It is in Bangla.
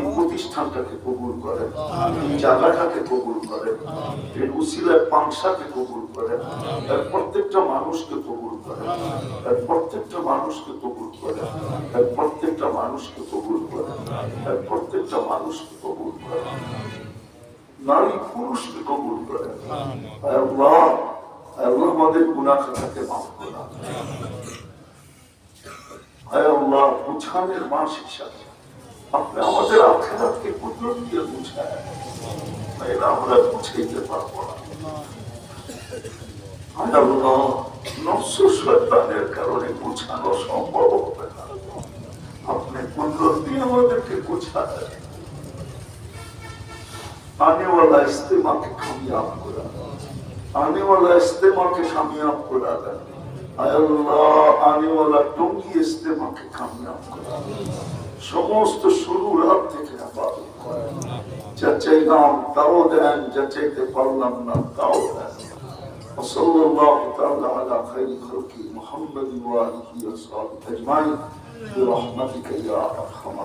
এই প্রতিষ্ঠানটাকে কবুল করেন জায়গাটাকে কবুল করেন এই পাংশাকে কবুল করেন এর প্রত্যেকটা মানুষকে কবুল করেন এর প্রত্যেকটা মানুষকে কবুল করেন এর প্রত্যেকটা মানুষকে কবুল করেন এর প্রত্যেকটা মানুষকে কবুল করেন নারী পুরুষকে কবুল করেন আল্লাহ আল্লাহ আমাদের খাতাকে মাফ করা আয় আল্লাহ বুঝানের মাস হিসাবে আপনি আমাদের আখেরাতকে কুদরত দিয়ে বুঝায় তাইলে আমরা বুঝাইতে পারব না। আমরা নফস আনেওয়ালা ইস্তেমাকে খামিয়াব করা। আনেওয়ালা ইস্তেমাকে খামিয়াব টঙ্গি ইস্তেমাকে খামিয়াব করা। সমস্ত শুরু রাত থেকে আমাদের যা চাইলাম তাও দেন যা চাইতে পারলাম না তাও দেন وصلى الله تعالى على خير خلقه محمد وآله وصحبه أجمعين برحمتك يا أرحم